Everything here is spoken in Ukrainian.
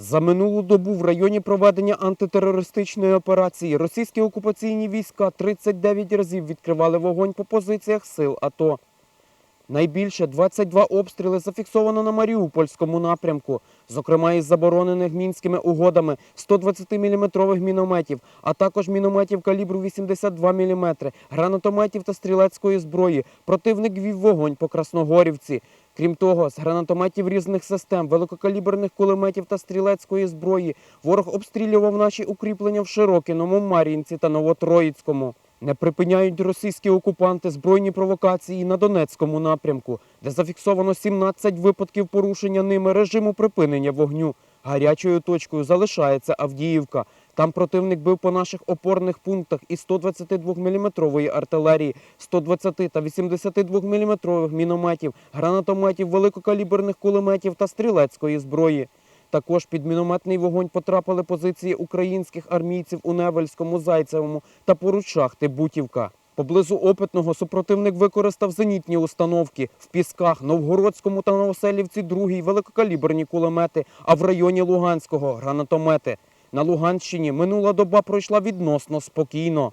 За минулу добу в районі проведення антитерористичної операції російські окупаційні війська 39 разів відкривали вогонь по позиціях сил АТО. Найбільше 22 обстріли зафіксовано на Маріупольському напрямку, зокрема із заборонених мінськими угодами 120-мм мінометів, а також мінометів калібру 82 мм, гранатометів та стрілецької зброї. Противник вів вогонь по Красногорівці. Крім того, з гранатометів різних систем, великокаліберних кулеметів та стрілецької зброї ворог обстрілював наші укріплення в Широкіному, Мар'їнці та Новотроїцькому. Не припиняють російські окупанти збройні провокації на Донецькому напрямку, де зафіксовано 17 випадків порушення ними режиму припинення вогню. Гарячою точкою залишається Авдіївка. Там противник бив по наших опорних пунктах із 122-мм артилерії, 120 та 82-мм мінометів, гранатометів, великокаліберних кулеметів та стрілецької зброї. Також під мінометний вогонь потрапили позиції українських армійців у Невельському, Зайцевому та поруч шахти Бутівка. Поблизу опитного супротивник використав зенітні установки в Пісках, Новгородському та Новоселівці другий великокаліберні кулемети, а в районі Луганського гранатомети. На Луганщині минула доба пройшла відносно спокійно.